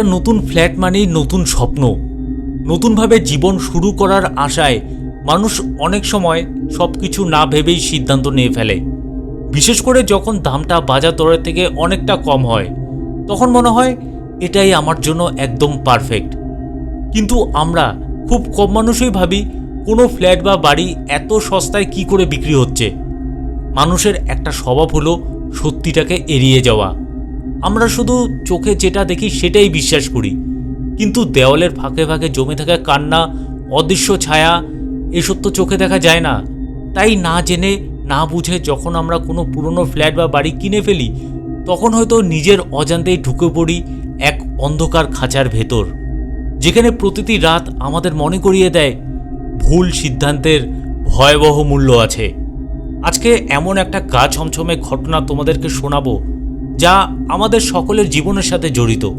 একটা নতুন ফ্ল্যাট মানেই নতুন স্বপ্ন। নতুনভাবে জীবন শুরু করার আশায় মানুষ অনেক সময় সব কিছু না ভেবেই সিদ্ধান্ত নিয়ে ফেলে। বিশেষ করে যখন দামটা বাজার দরের থেকে অনেকটা কম হয়, তখন মনে হয় এটাই আমার জন্য একদম পারফেক্ট। কিন্তু আমরা খুব কম মানুষই ভাবি কোনো ফ্ল্যাট বা বাড়ি এত সস্তায় কি করে বিক্রি হচ্ছে। মানুষের একটা স্বভাব হলো সত্যিটাকে এড়িয়ে যাওয়া। আমরা শুধু চোখে যেটা দেখি সেটাই বিশ্বাস করি। কিন্তু দেওয়ালের ফাঁকে ফাঁকে জমে থাকা কান্না, অদৃশ্য ছায়া, এসব তো চোখে দেখা যায় না। তাই না জেনে, না বুঝে যখন আমরা কোনো পুরনো ফ্ল্যাট বা বাড়ি কিনে ফেলি, তখন হয়তো নিজের অজান্তেই ঢুকে পড়ি এক অন্ধকার খাঁচার ভেতর, যেখানে প্রতিটি রাত আমাদের মনে করিয়ে দেয়, ভুল সিদ্ধান্তের ভয়াবহ মূল্য আছে। আজকে এমন একটা গা ছমছমে ঘটনা তোমাদেরকে শোনাবো যা আমাদের সকলের জীবনের সাথে জড়িত।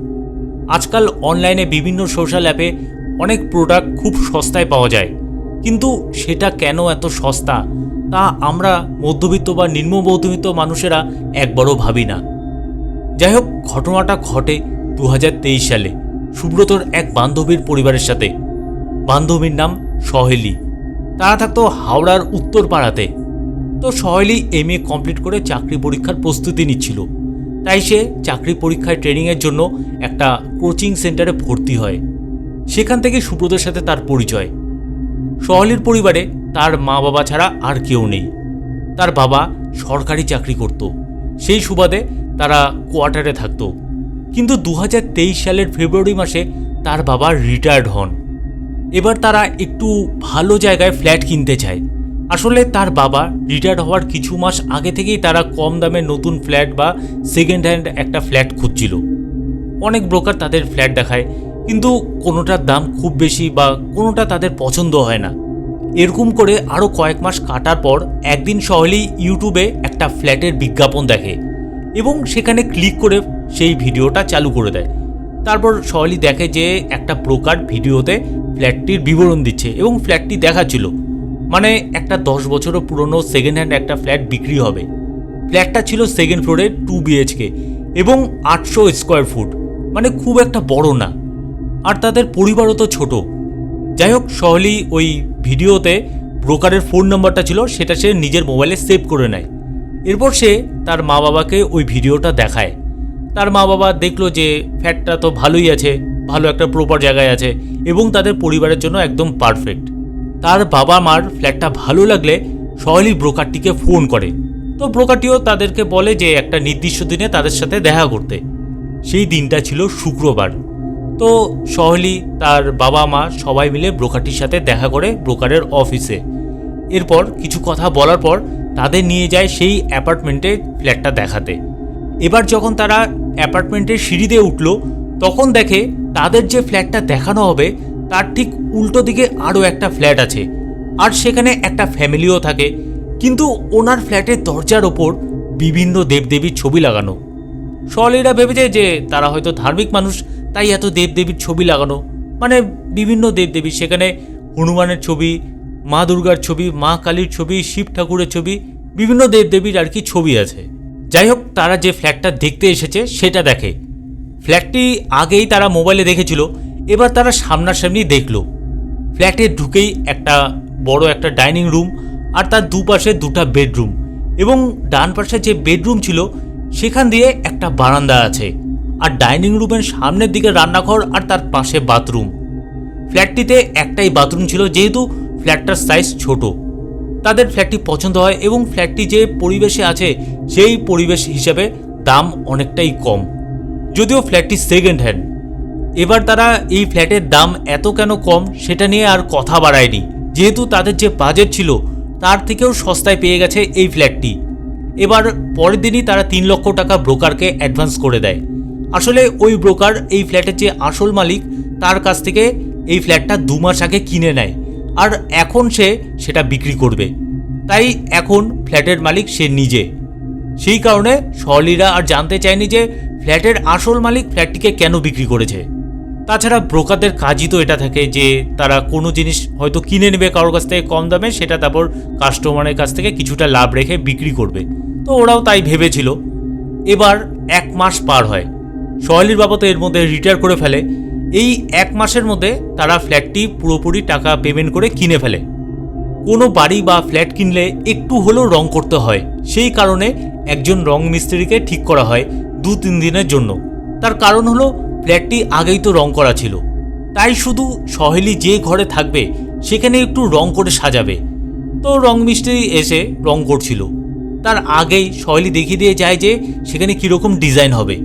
আজকাল অনলাইনে বিভিন্ন সোশ্যাল অ্যাপে অনেক প্রোডাক্ট খুব সস্তায় পাওয়া যায়। কিন্তু সেটা কেন এত সস্তা? তা আমরা মধ্যবিত্ত বা নিম্ন মধ্যবিত্ত মানুষেরা একবারও ভাবি না। যাই হোক ঘটনাটা ঘটে দু হাজার তেইশ সালে সুব্রতর এক বান্ধবীর পরিবারের সাথে। বান্ধবীর নাম সহেলি। তারা থাকতো হাওড়ার উত্তর পাড়াতে তো সহেলি এম এ কমপ্লিট করে চাকরি পরীক্ষার প্রস্তুতি নিচ্ছিল। তাই সে চাকরি পরীক্ষায় ট্রেনিংয়ের জন্য একটা কোচিং সেন্টারে ভর্তি হয়। সেখান থেকে সুব্রতর সাথে তার পরিচয়। সহলির পরিবারে তার মা বাবা ছাড়া আর কেউ নেই। তার বাবা সরকারি চাকরি করত। সেই সুবাদে তারা কোয়ার্টারে থাকতো। কিন্তু দু হাজার তেইশ সালের ফেব্রুয়ারি মাসে তার বাবা রিটায়ার্ড হন। এবার তারা একটু ভালো জায়গায় ফ্ল্যাট কিনতে চায়। আসলে তার বাবা রিটায়ার্ড হওয়ার কিছু মাস আগে থেকেই তারা কম দামে নতুন ফ্ল্যাট বা সেকেন্ড হ্যান্ড একটা ফ্ল্যাট খুঁজছিল। অনেক ব্রোকার তাদের ফ্ল্যাট দেখায়, কিন্তু কোনোটার দাম খুব বেশি বা কোনোটা তাদের পছন্দ হয় না। এরকম করে আরও কয়েক মাস কাটার পর একদিন সহলেই ইউটিউবে একটা ফ্ল্যাটের বিজ্ঞাপন দেখে এবং সেখানে ক্লিক করে সেই ভিডিওটা চালু করে দেয়। তারপর সহলি দেখে যে একটা ব্রোকার ভিডিওতে ফ্ল্যাটটির বিবরণ দিচ্ছে এবং ফ্ল্যাটটি দেখাচ্ছিল। মানে একটা দশ বছরও পুরনো সেকেন্ড হ্যান্ড একটা ফ্ল্যাট বিক্রি হবে। ফ্ল্যাটটা ছিল সেকেন্ড ফ্লোরে টু বিএইচকে এবং আটশো স্কোয়ার ফুট মানে খুব একটা বড় না। আর তাদের পরিবারও তো ছোট। যাই হোক, সহলি ওই ভিডিওতে ব্রোকারের ফোন নাম্বারটা ছিল, সেটা সে নিজের মোবাইলে সেভ করে নেয়। এরপর সে তার মা বাবাকে ওই ভিডিওটা দেখায়। তার মা বাবা দেখল যে ফ্ল্যাটটা তো ভালোই আছে, ভালো একটা প্রপার জায়গায় আছে এবং তাদের পরিবারের জন্য একদম পারফেক্ট তার বাবা মার ফ্ল্যাটটা ভালো লাগলে সহলি ব্রোকারটিকে ফোন করে। তো ব্রোকারটিও তাদেরকে বলে যে, একটা নির্দিষ্ট দিনে তাদের সাথে দেখা করতে। সেই দিনটা ছিল শুক্রবার। তো সহলি, তার বাবা মা সবাই মিলে ব্রোকারটির সাথে দেখা করে ব্রোকারের অফিসে এরপর কিছু কথা বলার পর তাদের নিয়ে যায় সেই অ্যাপার্টমেন্টে ফ্ল্যাটটা দেখাতে। এবার যখন তারা অ্যাপার্টমেন্টের সিঁড়িতে উঠল, তখন দেখে তাদের যে ফ্ল্যাটটা দেখানো হবে তার ঠিক উল্টো দিকে আরও একটা ফ্ল্যাট আছে। আর সেখানে একটা ফ্যামিলিও থাকে। কিন্তু ওনার ফ্ল্যাটের দরজার ওপর বিভিন্ন দেবদেবীর ছবি লাগানো। সলেরা ভেবেছে যে তারা হয়তো ধার্মিক মানুষ, তাই এত দেবদেবীর ছবি লাগানো। মানে বিভিন্ন দেবদেবী, সেখানে হনুমানের ছবি, মা দুর্গার ছবি, মা কালীর ছবি, শিব ঠাকুরের ছবি, বিভিন্ন দেবদেবীর আর কি ছবি আছে। যাই হোক, তারা যে ফ্ল্যাটটা দেখতে এসেছে, সেটা দেখে। ফ্ল্যাটটি আগেই তারা মোবাইলে দেখেছিল। এবার তারা সামনাসামনি দেখল। ফ্ল্যাটে ঢুকেই একটা বড় একটা ডাইনিং রুম আর তার দুপাশে দুটা বেডরুম এবং ডান পাশে যে বেডরুম ছিল, সেখান দিয়ে একটা বারান্দা আছে আর ডাইনিং রুমের সামনের দিকে রান্নাঘর আর তার পাশে বাথরুম। ফ্ল্যাটটিতে একটাই বাথরুম ছিল, যেহেতু ফ্ল্যাটটার সাইজ ছোট। তাদের ফ্ল্যাটটি পছন্দ হয় এবং ফ্ল্যাটটি যে পরিবেশে আছে, সেই পরিবেশ হিসাবে দাম অনেকটাই কম। যদিও ফ্ল্যাটটি সেকেন্ড হ্যান্ড এবার তারা এই ফ্ল্যাটের দাম এত কেন কম সেটা নিয়ে আর কথা বাড়ায়নি। যেহেতু তাদের যে বাজেট ছিল, তার থেকেও সস্তায় পেয়ে গেছে এই ফ্ল্যাটটি। এবার পরের দিনই তারা তিন লক্ষ টাকা ব্রোকারকে অ্যাডভান্স করে দেয়। আসলে ওই ব্রোকার এই ফ্ল্যাটের যে আসল মালিক, তার কাছ থেকে এই ফ্ল্যাটটা দু মাস আগে কিনে নেয়। আর এখন সে সেটা বিক্রি করবে। তাই এখন ফ্ল্যাটের মালিক সে নিজে। সেই কারণে সহলিরা আর জানতে চায়নি যে ফ্ল্যাটের আসল মালিক ফ্ল্যাটটিকে কেন বিক্রি করেছে। তাছাড়া ব্রোকারদের কাজই তো এটা থাকে যে তারা কোনো জিনিস হয়তো কিনে নেবে কারোর কাছ থেকে কম দামে, সেটা তারপর কাস্টমারের কাছ থেকে কিছুটা লাভ রেখে বিক্রি করবে। তো ওরাও তাই ভেবেছিল। এবার এক মাস পার হয়। সোহেলির বাবা তো এর মধ্যে রিটায়ার করে ফেলে। এই এক মাসের মধ্যে তারা ফ্ল্যাটটি পুরোপুরি টাকা পেমেন্ট করে কিনে ফেলে। কোনো বাড়ি বা ফ্ল্যাট কিনলে একটু হলেও রং করতে হয়। সেই কারণে একজন রং মিস্ত্রিকে ঠিক করা হয় দু তিন দিনের জন্য। তার কারণ হলো ফ্ল্যাটটি আগেই তো রং করা ছিল। তাই শুধু সহেলি যে ঘরে থাকবে, সেখানে একটু রং করে সাজাবে। তো রং মিস্ত্রি এসে রং করছিল। তার আগেই সহেলি দেখিয়ে দিয়ে যায় যে সেখানে কীরকম ডিজাইন হবে।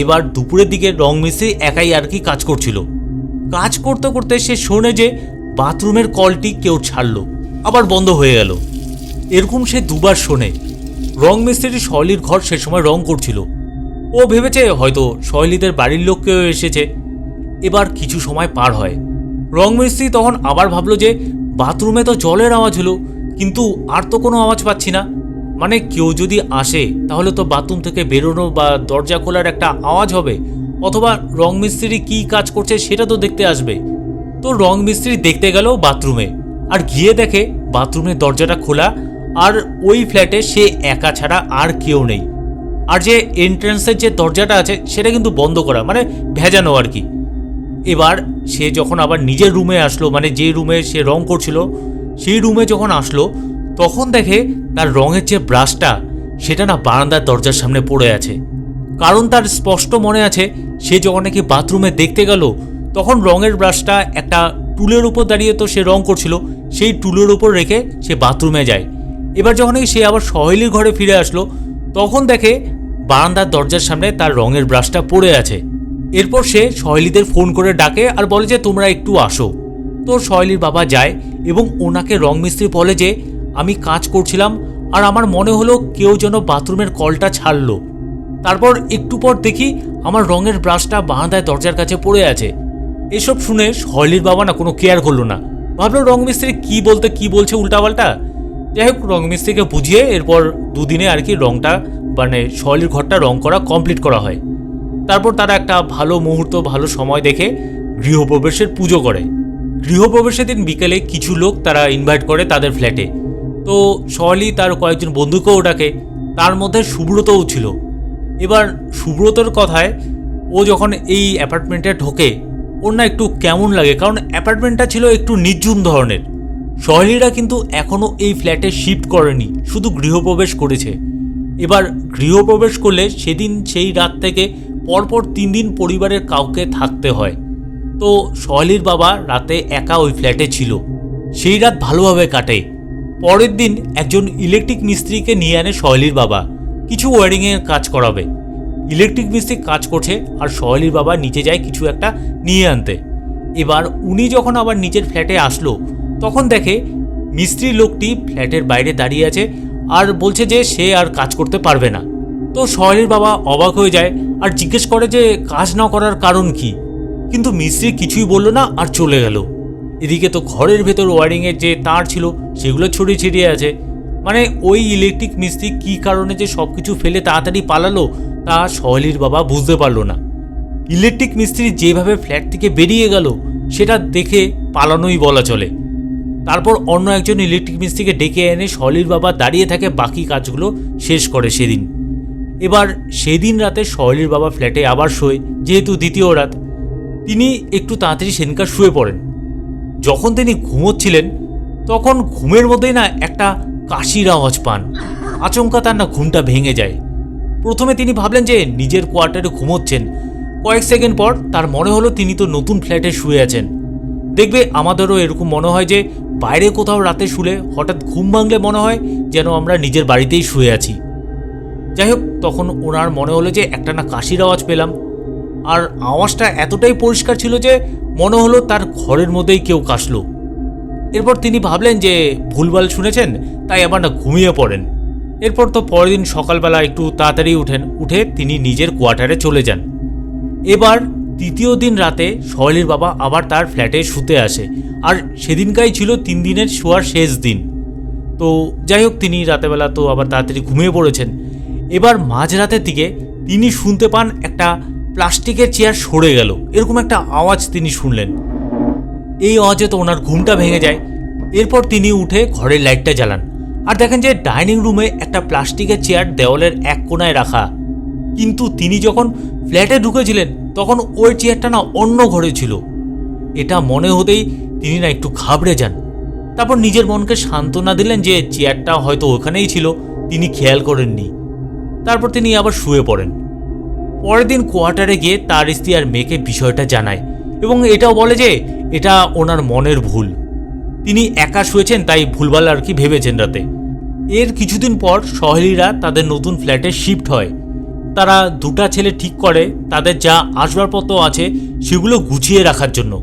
এবার দুপুরের দিকে রং মিস্ত্রি একাই আর কি কাজ করছিল। কাজ করতে করতে সে শোনে যে বাথরুমের কলটি কেউ ছাড়লো, আবার বন্ধ হয়ে গেল। এরকম সে দুবার শোনে। রং মিস্ত্রি শৈলীর ঘর সে সময় রং করছিল। ও ভেবেছে হয়তো শৈলীদের বাড়ির লোক কেউ এসেছে। এবার কিছু সময় পার হয়। রং মিস্ত্রি তখন আবার ভাবলো যে বাথরুমে তো জলের আওয়াজ হলো, কিন্তু আর তো কোনো আওয়াজ পাচ্ছি না। মানে কেউ যদি আসে, তাহলে তো বাথরুম থেকে বেরোনো বা দরজা খোলার একটা আওয়াজ হবে, অথবা রং মিস্ত্রি কী কাজ করছে সেটা তো দেখতে আসবে। তো রং মিস্ত্রি দেখতে গেল বাথরুমে, আর গিয়ে দেখে বাথরুমের দরজাটা খোলা, আর ওই ফ্ল্যাটে সে একা ছাড়া আর কেউ নেই। আর যে এন্ট্রান্সের যে দরজাটা আছে, সেটা কিন্তু বন্ধ করা মানে ভেজানো আর কি। এবার সে যখন আবার নিজের রুমে আসলো মানে যে রুমে সে রং করছিল, সেই রুমে যখন আসলো, তখন দেখে তার রঙের যে ব্রাশটা সেটা না বারান্দার দরজার সামনে পড়ে আছে। কারণ তার স্পষ্ট মনে আছে, সে যখন নাকি বাথরুমে দেখতে গেল, তখন রঙের ব্রাশটা একটা টুলের উপর দাঁড়িয়ে তো সে রং করছিল, সেই টুলের উপর রেখে সে বাথরুমে যায়। এবার যখন সে আবার সহেলির ঘরে ফিরে আসলো, তখন দেখে বারান্দার দরজার সামনে তার রঙের ব্রাশটা পড়ে আছে। এরপর সে সহেলিদের ফোন করে ডাকে আর বলে যে, তোমরা একটু আসো। তো সহেলির বাবা যায় এবং ওনাকে রং মিস্ত্রি বলে যে, আমি কাজ করছিলাম আর আমার মনে হলো কেউ যেন বাথরুমের কলটা ছাড়লো। তারপর একটু পর দেখি আমার রঙের ব্রাশটা বারান্দায় দরজার কাছে পড়ে আছে। এসব শুনে সহেলির বাবা না কোনো কেয়ার করল না। ভাবলো রং মিস্ত্রি কী বলতে কী বলছে উল্টাপাল্টা? যাই হোক রং মিস্ত্রিকে বুঝিয়ে এরপর দুদিনে আর কি রংটা মানে সহেলির ঘরটা রং করা কমপ্লিট করা হয়। তারপর তারা একটা ভালো মুহূর্ত, ভালো সময় দেখে গৃহপ্রবেশের পুজো করে। গৃহপ্রবেশের দিন বিকেলে কিছু লোক তারা ইনভাইট করে তাদের ফ্ল্যাটে তো সলি তার কয়েকজন বন্ধুকেও ডাকে তার মধ্যে সুব্রতও ছিল। এবার সুব্রতর কথায় ও যখন এই অ্যাপার্টমেন্টে ঢোকে, ওর না একটু কেমন লাগে? কারণ অ্যাপার্টমেন্টটা ছিল একটু নির্জুম ধরনের। সহেলিরা কিন্তু এখনও এই ফ্ল্যাটে শিফট করেনি, শুধু গৃহপ্রবেশ করেছে। এবার গৃহপ্রবেশ করলে সেদিন সেই রাত থেকে পরপর তিন দিন পরিবারের কাউকে থাকতে হয়। তো সহেলির বাবা রাতে একা ওই ফ্ল্যাটে ছিল। সেই রাত ভালোভাবে কাটে। পরের দিন একজন ইলেকট্রিক মিস্ত্রিকে নিয়ে আনে সহেলির বাবা। কিছু ওয়ারিংয়ের কাজ করাবে। ইলেকট্রিক মিস্ত্রি কাজ করছে আর সহেলির বাবা নিচে যায় কিছু একটা নিয়ে আনতে। এবার উনি যখন আবার নিজের ফ্ল্যাটে আসলো তখন দেখে মিস্ত্রি লোকটি ফ্ল্যাটের বাইরে দাঁড়িয়ে আছে আর বলছে যে সে আর কাজ করতে পারবে না। তো সহেলির বাবা অবাক হয়ে যায় আর জিজ্ঞেস করে যে কাজ না করার কারণ কি? কিন্তু মিস্ত্রি কিছুই বলল না আর চলে গেল। এদিকে তো ঘরের ভেতর ওয়ারিংয়ের যে তার ছিল সেগুলো ছড়িয়ে ছিটিয়ে আছে। মানে ওই ইলেকট্রিক মিস্ত্রি কী কারণে যে সব কিছু ফেলে তাড়াতাড়ি পালালো তা সহেলির বাবা বুঝতে পারল না। ইলেকট্রিক মিস্ত্রি যেভাবে ফ্ল্যাট থেকে বেরিয়ে গেল, সেটা দেখে পালানোই বলা চলে। তারপর অন্য একজন ইলেকট্রিক মিস্ত্রিকে ডেকে এনে সলির বাবা দাঁড়িয়ে থাকে বাকি কাজগুলো শেষ করে সেদিন। এবার সেদিন রাতে সহেলির বাবা ফ্ল্যাটে আবার শোয়, যেহেতু দ্বিতীয় রাত। তিনি একটু তাড়াতাড়ি সেদিনকার শুয়ে পড়েন। যখন তিনি ঘুমোচ্ছিলেন, তখন ঘুমের মধ্যেই না একটা কাশির আওয়াজ পান। আচমকা তার না ঘুমটা ভেঙে যায়। প্রথমে তিনি ভাবলেন যে নিজের কোয়ার্টারে ঘুমোচ্ছেন। কয়েক সেকেন্ড পর তার মনে হলো তিনি তো নতুন ফ্ল্যাটে শুয়ে আছেন। দেখবে আমাদেরও এরকম মনে হয় যে বাইরে কোথাও রাতে শুলে হঠাৎ ঘুম ভাঙলে মনে হয় যেন আমরা নিজের বাড়িতেই শুয়ে আছি। যাই হোক, তখন ওনার মনে হলো যে একটা না কাশির আওয়াজ পেলাম। আর আওয়াজটা এতটাই পরিষ্কার ছিল যে মনে হলো তার ঘরের মধ্যেই কেউ কাশলো। এরপর তিনি ভাবলেন যে ভুলভাল শুনেছেন, তাই আবার না ঘুমিয়ে পড়েন। এরপর তো পরের দিন সকালবেলা একটু তাড়াতাড়ি উঠেন, উঠে তিনি নিজের কোয়ার্টারে চলে যান। এবার তৃতীয় দিন রাতে সহেলির বাবা আবার তার ফ্ল্যাটে শুতে আসে, আর সেদিনকাই ছিল তিন দিনের শোয়ার শেষ দিন। তো যাই হোক, তিনি রাতেবেলা তো আবার তাড়াতাড়ি ঘুমিয়ে পড়েছেন। এবার মাঝরাতের দিকে তিনি শুনতে পান একটা প্লাস্টিকের চেয়ার সরে গেল। এরকম একটা আওয়াজ তিনি শুনলেন। এই আওয়াজে তো ওনার ঘুমটা ভেঙে যায়। এরপর তিনি উঠে ঘরের লাইটটা জ্বালান। আর দেখেন যে ডাইনিং রুমে একটা প্লাস্টিকের চেয়ার দেওয়ালের এক কোনায় রাখা। কিন্তু তিনি যখন ফ্ল্যাটে ঢুকেছিলেন তখন ওই চেয়ারটা না অন্য ঘরে ছিল। এটা মনে হতেই তিনি না একটু ঘাবড়ে যান। তারপর নিজের মনকে সান্ত্বনা দিলেন যে চেয়ারটা হয়তো ওখানেই ছিল, তিনি খেয়াল করেননি। তারপর তিনি আবার শুয়ে পড়েন। পরের দিন কোয়ার্টারে গিয়ে তার স্ত্রী আর মেয়েকে বিষয়টা জানায় এবং এটাও বলে যে এটা ওনার মনের ভুল। তিনি একা শুয়েছেন, তাই ভুলভাল আর কি ভেবেছেন রাতে। এর কিছুদিন পর সহেলিরা তাদের নতুন ফ্ল্যাটে শিফট হয়। তারা দুটা ছেলে ঠিক করে, তাদের যা আসবাবপত্র আছে সেগুলো গুছিয়ে রাখার জন্য।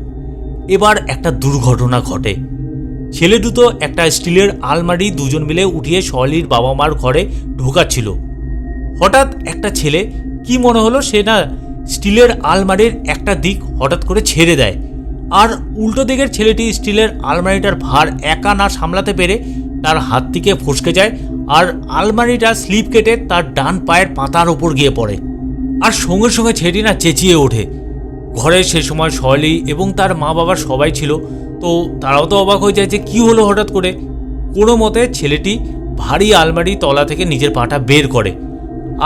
এবার একটা দুর্ঘটনা ঘটে। ছেলে দুটো একটা স্টিলের আলমারি দুজন মিলে উঠিয়ে সহেলির বাবা মার ঘরে ঢোকাচ্ছিল। হঠাৎ একটা ছেলে, কি মনে হলো সে না স্টিলের আলমারির একটা দিক হঠাৎ করে ছেড়ে দেয়? আর উল্টো দিকের ছেলেটি স্টিলের আলমারিটার ভার একা না সামলাতে পেরে তার হাত থেকে ফসকে যায় আর আলমারিটা স্লিপ কেটে তার ডান পায়ের পাতার ওপর গিয়ে পড়ে। আর সঙ্গে সঙ্গে ছেলেটি না চেঁচিয়ে ওঠে। ঘরে সে সময় সহেলি এবং তার মা বাবা সবাই ছিল, তো তারাও তো অবাক হয়ে যায় যে কী হলো হঠাৎ করে। কোনো মতে ছেলেটি ভারী আলমারি তলা থেকে নিজের পাটা বের করে।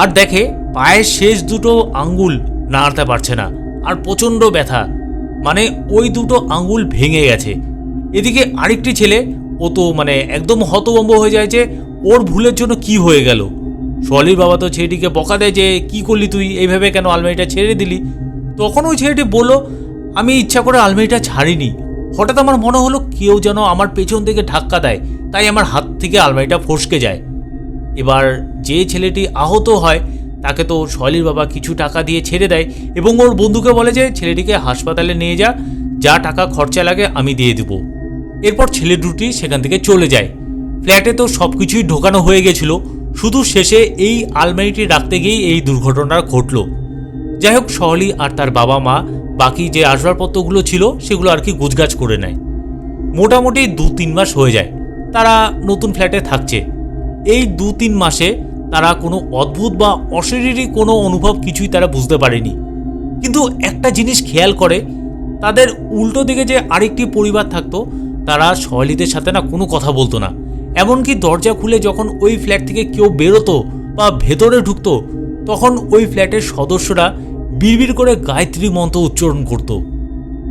আর দেখে পায়ের শেষ দুটো আঙ্গুল নাড়তে পারছে না, আর প্রচণ্ড ব্যথা। মানে ওই দুটো আঙ্গুল ভেঙে গেছে। এদিকে আরেকটি ছেলে ও তো মানে একদম হতভম্ব হয়ে যায় যে ওর ভুলের জন্য কি হয়ে গেল? সলির বাবা তো ছেলেটিকে বকা দেয় যে, কি করলি তুই? এইভাবে কেন আলমারিটা ছেড়ে দিলি? তখন ওই ছেলেটি বলল, আমি ইচ্ছা করে আলমারিটা ছাড়িনি। হঠাৎ আমার মনে হলো কেউ যেন আমার পেছন থেকে ধাক্কা দেয়, তাই আমার হাত থেকে আলমারিটা ফসকে যায়। এবার যে ছেলেটি আহত হয়, তাকে তো সলির বাবা কিছু টাকা দিয়ে ছেড়ে দেয় এবং ওর বন্ধুকে বলে যে, ছেলেটিকে হাসপাতালে নিয়ে যা যা টাকা খরচা লাগে আমি দিয়ে দেব। এরপর ছেলে দুটি সেখান থেকে চলে যায়। ফ্ল্যাটে তো সব কিছুই ঢোকানো হয়ে গেছিল। শুধু শেষে এই আলমারিটি রাখতে গিয়েই এই দুর্ঘটনা ঘটলো। যাই হোক, সহলি আর তার বাবা মা বাকি যে আসবাবপত্রগুলো ছিল, সেগুলো আর কি গুজগাছ করে নেয়। মোটামুটি দু তিন মাস হয়ে যায়, তারা নতুন ফ্ল্যাটে থাকছে। এই দু তিন মাসে তারা কোনো অদ্ভুত বা অশরীরী কোনো অনুভব কিছুই তারা বুঝতে পারেনি। কিন্তু একটা জিনিস খেয়াল করে, তাদের উল্টো দিকে যে আরেকটি পরিবার থাকতো, তারা সহেলিদের সাথে না কোনো কথা বলতো না। এমনকি দরজা খুলে যখন ওই ফ্ল্যাট থেকে কেউ বেরোতো বা ভেতরে ঢুকতো, তখন ওই ফ্ল্যাটের সদস্যরা বিড়বিড় করে গায়ত্রী মন্ত্র উচ্চারণ করত।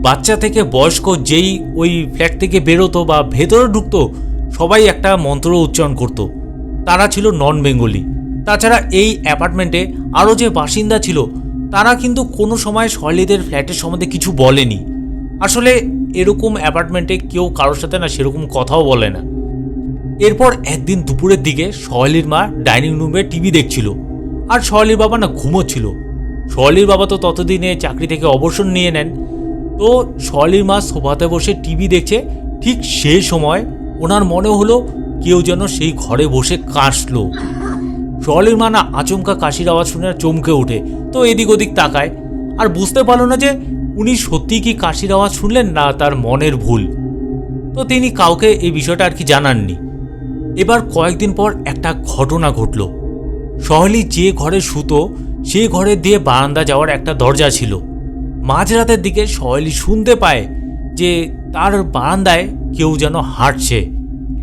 বাচ্চা থেকে বয়স্ক যেই ওই ফ্ল্যাট থেকে বেরোতো বা ভেতরে ঢুকতো, সবাই একটা মন্ত্র উচ্চারণ করত। তারা ছিল নন বেঙ্গলি তাছাড়া এই অ্যাপার্টমেন্টে আরও যে বাসিন্দা ছিল, তারা কিন্তু কোনো সময় শৈলীদের ফ্ল্যাটের সম্বন্ধে কিছু বলেনি। আসলে এরকম অ্যাপার্টমেন্টে কেউ কারোর সাথে না সেরকম কথাও বলে না। এরপর একদিন দুপুরের দিকে সহেলির মা ডাইনিং রুমে টিভি দেখছিল। আর সহেলির বাবা না ঘুমোচ্ছিল। সহেলির বাবা তো ততদিনে চাকরি থেকে অবসর নিয়ে নেন। তো সহেলির মা সোফাতে বসে টিভি দেখছে, ঠিক সেই সময় ওনার মনে হলো কেউ যেন সেই ঘরে বসে কাশলো। সহেলির মা না আচমকা কাশির আওয়াজ শুনে চমকে ওঠে, তো এদিক ওদিক তাকায়। আর বুঝতে পারল না যে উনি সত্যিই কি কাশির আওয়াজ শুনলেন না তার মনের ভুল। তো তিনি কাউকে এই বিষয়টা আর কি জানাননি। এবার কয়েকদিন পর একটা ঘটনা ঘটল। সহলি যে ঘরে শুতো, সে ঘরে দিয়ে বারান্দা যাওয়ার একটা দরজা ছিল। মাঝরাতের দিকে সহলি শুনতে পায় যে তার বারান্দায় কেউ যেন হাঁটছে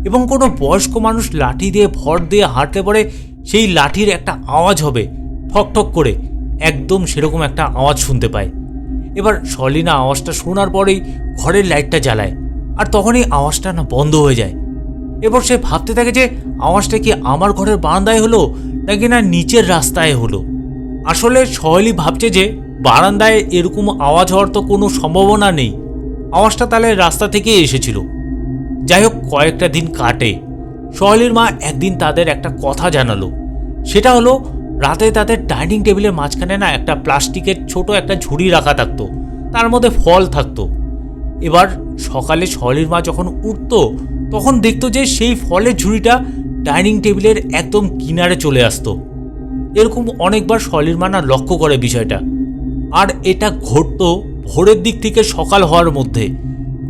এবং কোনো বয়স্ক মানুষ লাঠি দিয়ে ভর দিয়ে হাঁটতে পরে, সেই লাঠির একটা আওয়াজ হবে, ঠক ঠক করে, একদম সেরকম একটা আওয়াজ শুনতে পায়। এবার সলিনা আওয়াজটা শোনার পরেই ঘরের লাইটটা জ্বালায়, আর তখনই আওয়াজটা না বন্ধ হয়ে যায়। এরপর সে ভাবতে থাকে যে আওয়াজটা কি আমার ঘরের বারান্দায় হলো, নাকি না নিচের রাস্তায় হলো? আসলে সহেলি ভাবছে যে বারান্দায় এরকম আওয়াজ হওয়ার তো কোনো সম্ভাবনা নেই। আওয়াজটা তাহলে রাস্তা থেকেই এসেছিল। যাই হোক, কয়েকটা দিন কাটে। সহেলির মা একদিন তাদের একটা কথা জানালো। সেটা হলো, রাতে তাদের ডাইনিং টেবিলের মাঝখানে না একটা প্লাস্টিকের ছোট একটা ঝুড়ি রাখা থাকতো। তার মধ্যে ফল থাকতো। এবার সকালে সহেলির মা যখন উঠতো তখন দেখতো যে সেই ফলের ঝুড়িটা ডাইনিং টেবিলের একদম কিনারে চলে আসতো। এরকম অনেকবার সহেলির মা না লক্ষ্য করে বিষয়টা। আর এটা ঘটতো ভোরের দিক থেকে সকাল হওয়ার মধ্যে।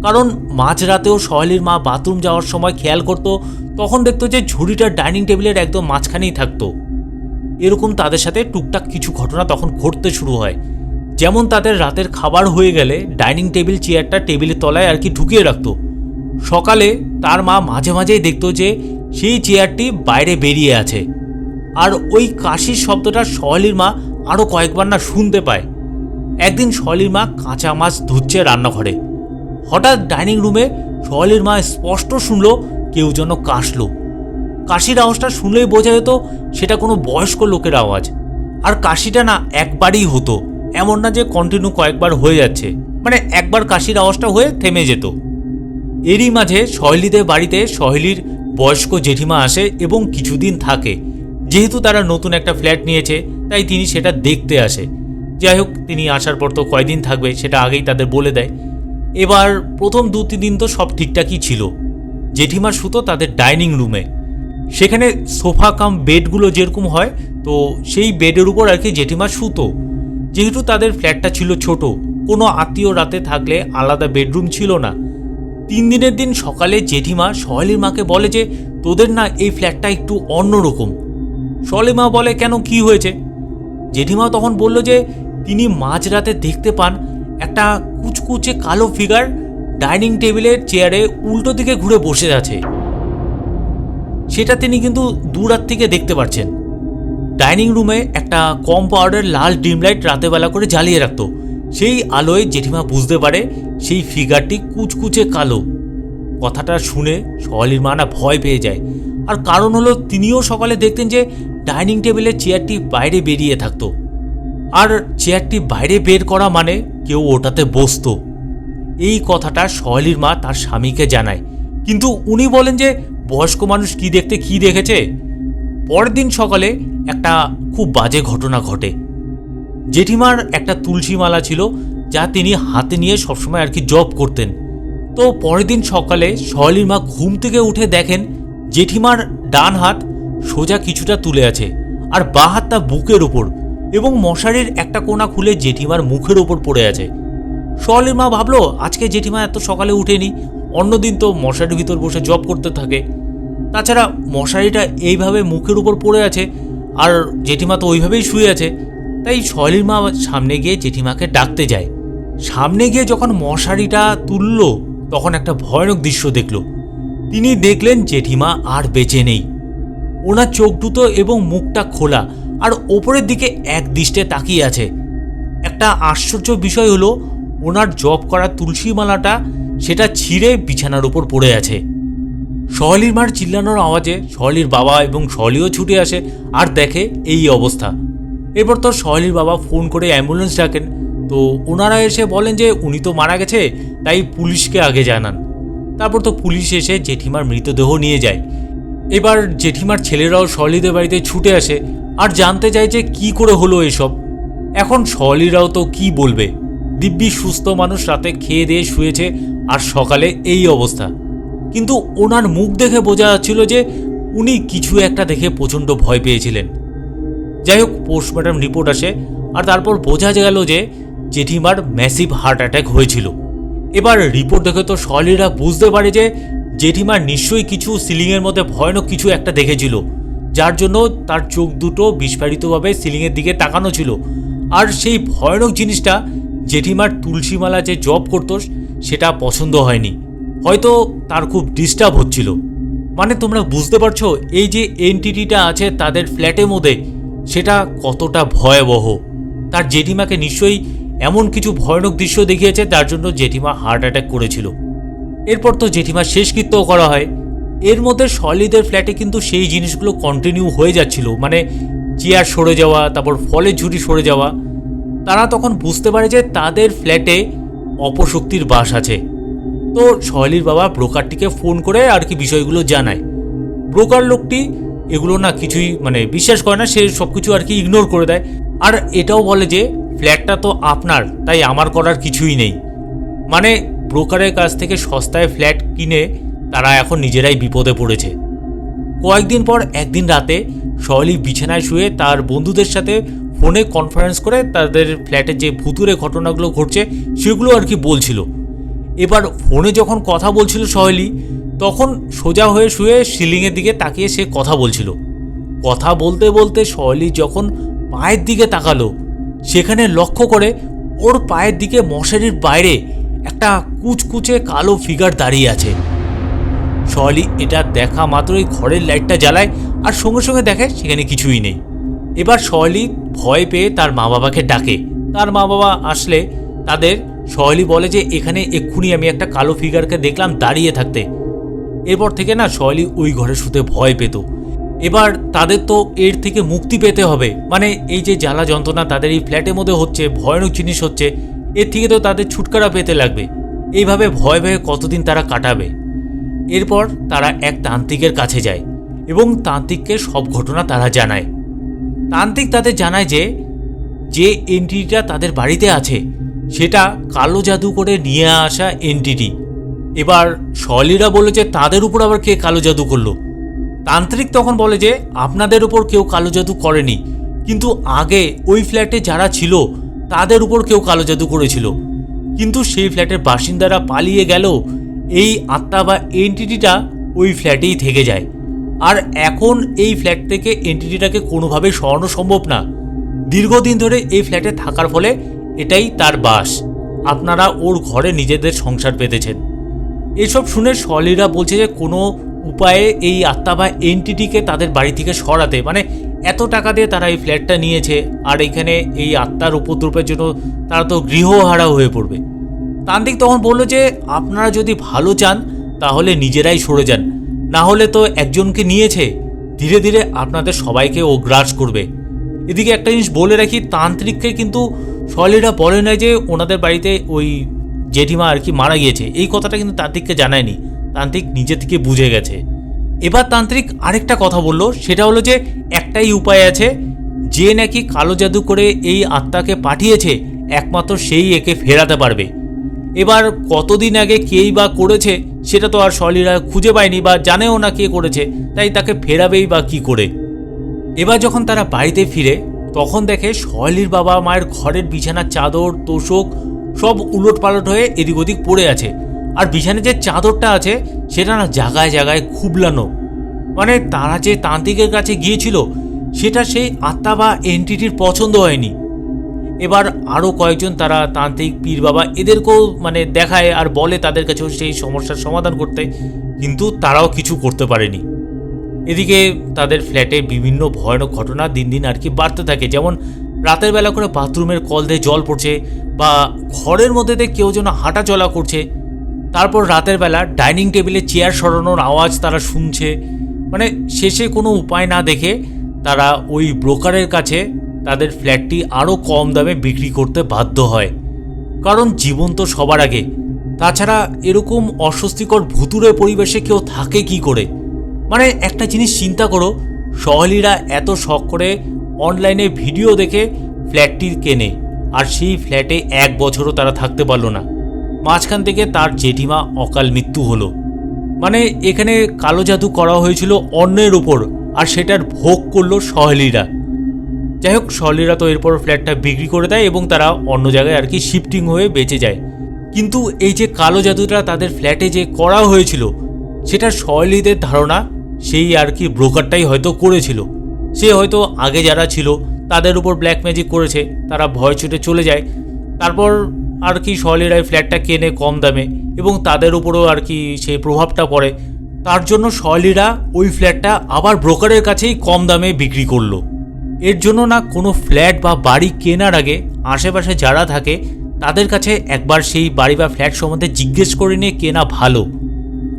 কারণ মাঝরাতেও সহেলির মা বাথরুম যাওয়ার সময় খেয়াল করতো, তখন দেখতো যে ঝুড়িটা ডাইনিং টেবিলের একদম মাঝখানেই থাকতো। এরকম তাদের সাথে টুকটাক কিছু ঘটনা তখন ঘটতে শুরু হয়। যেমন তাদের রাতের খাবার হয়ে গেলে ডাইনিং টেবিল, চেয়ারটা টেবিলের তলায় আর কি ঢুকিয়ে রাখতো। সকালে তার মা মাঝে মাঝেই দেখতো যে সেই চেয়ারটি বাইরে বেরিয়ে আছে। আর ওই কাশির শব্দটা সহেলির মা আরও কয়েকবার না শুনতে পায়। একদিন সলির মা কাঁচা মাছ ধুচ্ছে রান্নাঘরে। হঠাৎ ডাইনিং রুমে সলির মা স্পষ্ট শুনলো কেউ যেন কাশলো। কাশির আওয়াজটা শুনলেই বোঝা যেত সেটা কোনো বয়স্ক লোকের আওয়াজ। আর কাশিটা না একবারই হতো, এমন না যে কন্টিনিউ কয়েকবার হয়ে যাচ্ছে। মানে একবার কাশির আওয়াজটা হয়ে থেমে যেত। এরই মাঝে সহেলিদের বাড়িতে সহেলির বয়স্ক জেঠিমা আসে এবং কিছুদিন থাকে। যেহেতু তারা নতুন একটা ফ্ল্যাট নিয়েছে, তাই তিনি সেটা দেখতে আসে। যাই হোক, তিনি আসার পর তো কয়দিন থাকবে সেটা আগেই তাদের বলে দেয়। এবার প্রথম দু তিন দিন তো সব ঠিকঠাকই ছিল। জেঠিমা সুতো তাদের ডাইনিং রুমে। সেখানে সোফা কাম বেডগুলো যেরকম হয়, তো সেই বেডের উপর আর কি জেঠিমা সুতো। যেহেতু তাদের ফ্ল্যাটটা ছিল ছোট, কোনো আত্মীয় রাতে থাকলে আলাদা বেডরুম ছিল না। তিন দিনের দিন সকালে জেঠিমা সহেলির মাকে বলে যে, তোদের না এই ফ্ল্যাটটা একটু অন্যরকম। সহেলি মা বলে, কেন, কি হয়েছে? জেঠিমা তখন বলল যে, তিনি মাঝরাতে দেখতে পান একটা কুচকুচে কালো ফিগার ডাইনিং টেবিলের চেয়ারে উল্টো দিকে ঘুরে বসে আছে। সেটা তিনি কিন্তু দূরাত থেকে দেখতে পাচ্ছেন ডাইনিং রুমে একটা কম পাওয়ারের লাল ডিম লাইট রাতেবেলা করে জ্বালিয়ে রাখতো। সেই আলোয় জেঠিমা বুঝতে পারে সেই ফিগারটি কুচকুচে কালো। কথাটা শুনে সওয়ালির মা না ভয় পেয়ে যায়। আর কারণ হলো তিনিও সকালে দেখতেন যে ডাইনিং টেবিলের চেয়ারটি বাইরে বেরিয়ে থাকতো। আর চেয়ারটি বাইরে বের করা মানে কেউ ওটাতে বসতো। এই কথাটা সহেলির মা তার স্বামীকে জানায়। কিন্তু উনি বলেন যে, বয়স্ক মানুষ কি দেখতে কি দেখেছে? পরের দিন সকালে একটা খুব বাজে ঘটনা ঘটে। জেঠিমার একটা তুলসী মালা ছিল যা তিনি হাতে নিয়ে সবসময় আর কি জব করতেন। তো পরের দিন সকালে সহেলির মা ঘুম থেকে উঠে দেখেন জেঠিমার ডান হাত সোজা কিছুটা তুলে আছে আর বা হাতটা বুকের ওপর এবং মশারির একটা কোণা খুলে জেঠিমার মুখের ওপর পড়ে আছে। সহেলির মা ভাবলো, আজকে জেঠিমা এত সকালে উঠেনি, অন্যদিন তো মশারির ভিতর বসে জব করতে থাকে। তাছাড়া মশারিটা এইভাবে মুখের উপর পড়ে আছে আর জেঠিমা তো ওইভাবেই শুয়ে আছে। তাই সহেলির মা সামনে গিয়ে জেঠিমাকে ডাকতে যায়। সামনে গিয়ে যখন মশারিটা তুলল, তখন একটা ভয়ানক দৃশ্য দেখল। তিনি দেখলেন জেঠিমা আর বেঁচে নেই। ওনার চোখ দুটো এবং মুখটা খোলা, আর ওপরের দিকে এক দৃষ্টে তাকিয়ে আছে। একটা আশ্চর্য বিষয় হলো, ওনার জব করা তুলসী মালাটা সেটা ছিঁড়ে বিছানার উপর পড়ে আছে। সহলির মার চিল্লানোর আওয়াজে সহলির বাবা এবং সহলিও ছুটে আসে আর দেখে এই অবস্থা। এরপর তো সহলির বাবা ফোন করে অ্যাম্বুলেন্স ডাকেন। তো ওনারা এসে বলেন যে উনি তো মারা গেছে, তাই পুলিশকে আগে জানান। তারপর তো পুলিশ এসে জেঠিমার মৃতদেহ নিয়ে যায়। এবার জেঠিমার ছেলেরাও সহলিদের বাড়িতে ছুটে আসে আর জানতে চায় যে কি করে হলো এসব। এখন সহলিরাও তো কি বলবে? দিব্যি সুস্থ মানুষ রাতে খেয়ে দিয়ে শুয়েছে আর সকালে এই অবস্থা। কিন্তু ওনার মুখ দেখে বোঝা যাচ্ছিল যে উনি কিছু একটা দেখে প্রচণ্ড ভয় পেয়েছিলেন। যাই হোক পোস্টমর্টম রিপোর্ট আসে আর তারপর বোঝা গেল যে জেঠিমার ম্যাসিভ হার্ট অ্যাটাক হয়েছিল। এবার রিপোর্ট দেখে তো সলিরা বুঝতে পারে যে জেঠিমার নিশ্চয়ই কিছু সিলিংয়ের মধ্যে ভয়ানক কিছু একটা দেখেছিল, যার জন্য তার চোখ দুটো বিস্ফারিতভাবে সিলিংয়ের দিকে তাকানো ছিল। আর সেই ভয়ানক জিনিসটা জেঠিমার তুলসীমালা যে জব করতো, সেটা পছন্দ হয়নি। হয়তো তার খুব ডিস্টার্ব হচ্ছিল। মানে তোমরা বুঝতে পারছ, এই যে এনটিটিটা আছে তাদের ফ্ল্যাটের মধ্যে সেটা কতটা ভয়াবহ। তার জেঠিমাকে নিশ্চয়ই এমন কিছু ভয়ানক দৃশ্য দেখিয়েছে, যার জন্য জেঠিমা হার্ট অ্যাটাক করেছিল। এরপর তো জেঠিমা শেষকৃত্যও করা হয়। এর মধ্যে সলিদের ফ্ল্যাটে কিন্তু সেই জিনিসগুলো কন্টিনিউ হয়ে যাচ্ছিল। মানে চেয়ার সরে যাওয়া, তারপর ফলের ঝুড়ি সরে যাওয়া। তারা তখন বুঝতে পারে যে তাদের ফ্ল্যাটে অপশক্তির বাস আছে। তো সহেলির বাবা ব্রোকারটিকে ফোন করে আর কি বিষয়গুলো জানায়। ব্রোকার লোকটি এগুলো না কিছুই মানে বিশ্বাস করে না, সে সব কিছু আর কি ইগনোর করে দেয়। আর এটাও বলে যে ফ্ল্যাটটা তো আপনার, তাই আমার করার কিছুই নেই। মানে ব্রোকারের কাছ থেকে সস্তায় ফ্ল্যাট কিনে তারা এখন নিজেরাই বিপদে পড়েছে। কয়েকদিন পর, একদিন রাতে সহলি বিছানায় শুয়ে তার বন্ধুদের সাথে ফোনে কনফারেন্স করে তাদের ফ্ল্যাটের যে ভুতুরে ঘটনাগুলো ঘটছে, সেগুলো আর কি বলছিল। এবার ফোনে যখন কথা বলছিল সহেলি তখন সোজা হয়ে শুয়ে সিলিংয়ের দিকে তাকিয়ে সে কথা বলছিল। কথা বলতে বলতে সহেলি যখন পায়ের দিকে তাকালো, সেখানে লক্ষ্য করে ওর পায়ের দিকে মশারির বাইরে একটা কুচকুচে কালো ফিগার দাঁড়িয়ে আছে। সহলি এটা দেখা মাত্রই ঘরের লাইটটা জ্বালায় আর সঙ্গে সঙ্গে দেখে সেখানে কিছুই নেই। এবার সহেলি ভয় পেয়ে তার মা বাবাকে ডাকে। তার মা বাবা আসলে তাদের সহেলি বলে যে, এখানে এক্ষুনি আমি একটা কালো ফিগারকে দেখলাম দাঁড়িয়ে থাকতে। এরপর থেকে না সহেলি ওই ঘরে শুতে ভয় পেত। এবার তাদের তো এর থেকে মুক্তি পেতে হবে। মানে এই যে জ্বালা যন্ত্রণা তাদের এই ফ্ল্যাটের মধ্যে হচ্ছে, ভয়ানক জিনিস হচ্ছে, এর থেকে তো তাদের ছুটকারা পেতে লাগবে। এইভাবে ভয় ভয়ে কতদিন তারা কাটাবে? এরপর তারা এক তান্ত্রিকের কাছে যায় এবং তান্ত্রিককে সব ঘটনা তারা জানায়। তান্ত্রিক তাদের জানায় যে যে এন্টিটিটা তাদের বাড়িতে আছে, সেটা কালো জাদু করে নিয়ে আসা এন্টিটি এবার শলিরা বলে যে তাদের উপর আবার কে কালো জাদু করল? তান্ত্রিক তখন বলে যে আপনাদের উপর কেউ কালো জাদু করেনি, কিন্তু আগে ওই ফ্ল্যাটে যারা ছিল, তাদের উপর কেউ কালো জাদু করেছিল। কিন্তু সেই ফ্ল্যাটের বাসিন্দারা পালিয়ে গেল, এই আত্মা বা এন্টিটিটা ওই ফ্ল্যাটেই থেকে যায়। আর এখন এই ফ্ল্যাট থেকে এন্টিটিটাকে কোনোভাবে সরানো সম্ভব না। দীর্ঘদিন ধরে এই ফ্ল্যাটে থাকার ফলে এটাই তার বাস। আপনারা ওর ঘরে নিজেদের সংসার পেতেছেন। এসব শুনে সলিরা বলছে যে কোনো উপায়ে এই আত্মা বা এনটিটিকে তাদের বাড়ি থেকে সরাতে মানে এত টাকা দিয়ে তারা এই ফ্ল্যাটটা নিয়েছে, আর এখানে এই আত্মার উপদ্রবের জন্য তারা তো গৃহহারা হয়ে পড়বে। তান্ত্রিক তখন বলল যে, আপনারা যদি ভালো চান, তাহলে নিজেরাই সরে যান। না হলে তো একজনকে নিয়েছে, ধীরে ধীরে আপনাদের সবাইকে ও গ্রাস করবে। এদিকে একটা জিনিস বলে রাখি, তান্ত্রিককে কিন্তু সলিরা বলে না যে, ওনাদের বাড়িতে ওই জেঠিমা আর কি মারা গিয়েছে, এই কথাটা কিন্তু তান্ত্রিককে জানায়নি। তান্ত্রিক নিজে থেকে বুঝে গেছে। এবার তান্ত্রিক আরেকটা কথা বলল, সেটা হলো যে একটাই উপায় আছে, যে নাকি কালো জাদু করে এই আত্মাকে পাঠিয়েছে, একমাত্র সেই একে ফেরাতে পারবে। এবার কতদিন আগে কেই বা করেছে, সেটা তো আর সলিরা খুঁজে পায়নি বা জানেও না কে করেছে, তাই তাকে ফেরাবেই বা কি করে। এবার যখন তারা বাড়িতে ফিরে, তখন দেখে সহেলির বাবা মায়ের ঘরের বিছানার চাদর, তোষক সব উলট পালট হয়ে এদিক ওদিক পড়ে আছে। আর বিছানায় যে চাদরটা আছে, সেটা না জায়গায় জায়গায় খুবলানো। মানে তারা যে তান্ত্রিকের কাছে গিয়েছিল, সেটা সেই আত্মা বা এন্টিটির পছন্দ হয়নি। এবার আরও কয়েকজন তারা তান্ত্রিক পীর বাবা এদেরকেও মানে দেখায় আর বলে তাদের কাছেও সেই সমস্যার সমাধান করতে, কিন্তু তারাও কিছু করতে পারেনি। এদিকে তাদের ফ্ল্যাটে বিভিন্ন ভয়ানক ঘটনা দিন দিন আর কি বাড়তে থাকে। যেমন রাতের বেলা করে বাথরুমের কল দিয়ে জল পড়ছে বা ঘরের মধ্যে দিয়ে কেউ যেন হাঁটা চলা করছে, তারপর রাতের বেলা ডাইনিং টেবিলে চেয়ার সরানোর আওয়াজ তারা শুনছে। মানে শেষে কোনো উপায় না দেখে তারা ওই ব্রোকারের কাছে তাদের ফ্ল্যাটটি আরও কম দামে বিক্রি করতে বাধ্য হয়। কারণ জীবন তো সবার আগে। তাছাড়া এরকম অস্বস্তিকর ভুতুরে পরিবেশে কেউ থাকে কি করে? মানে একটা জিনিস চিন্তা করো, সহলিরা এত শখ করে অনলাইনে ভিডিও দেখে ফ্ল্যাটটি কেনে। আর সেই ফ্ল্যাটে এক বছরও তারা থাকতে পারল না। মাঝখান থেকে তার জেঠিমা অকাল মৃত্যু হলো। মানে এখানে কালো জাদু করা হয়েছিল অন্যের উপর, আর সেটার ভোগ করল সহেলিরা। যাই হোক, সহেলিরা তো এরপর ফ্ল্যাটটা বিক্রি করে দেয় এবং তারা অন্য জায়গায় আর কি শিফটিং হয়ে বেঁচে যায়। কিন্তু এই যে কালো জাদুটা তাদের ফ্ল্যাটে যে করা হয়েছিল সেটা সহেলিদের ধারণা সেই আর কি ব্রোকারটাই হয়তো করেছিল। সে হয়তো আগে যারা ছিল তাদের উপর ব্ল্যাক ম্যাজিক করেছে, তারা ভয় ছুটে চলে যায়। তারপর আর কি সহেলিরাই ফ্ল্যাটটা কেনে কম দামে এবং তাদের উপরও আর কি সেই প্রভাবটা পড়ে। তার জন্য সহেলিরা ওই ফ্ল্যাটটা আবার ব্রোকারের কাছেই কম দামে বিক্রি করল। এর জন্য না কোনো ফ্ল্যাট বা বাড়ি কেনার আগে আশেপাশে যারা থাকে, তাদের কাছে একবার সেই বাড়ি বা ফ্ল্যাট সম্বন্ধে জিজ্ঞেস করে নিয়ে কেনা ভালো।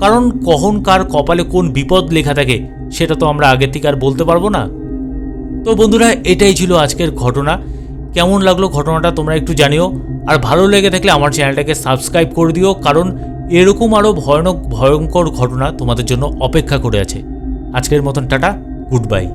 কারণ কখন কার কপালে কোন বিপদ লেখা থাকে, সেটা তো আমরা আগের থেকে আর বলতে পারব না। তো বন্ধুরা, এটাই ছিল আজকের ঘটনা। কেমন লাগল ঘটনাটা তোমরা একটু জানিও। আর ভালো লেগে থাকলে আমার চ্যানেলটাকে সাবস্ক্রাইব করে দিও, কারণ এরকম আরও ভয়ানক, ভয়ঙ্কর ঘটনা তোমাদের জন্য অপেক্ষা করে আছে। আজকের মতন টাটা, গুড বাই।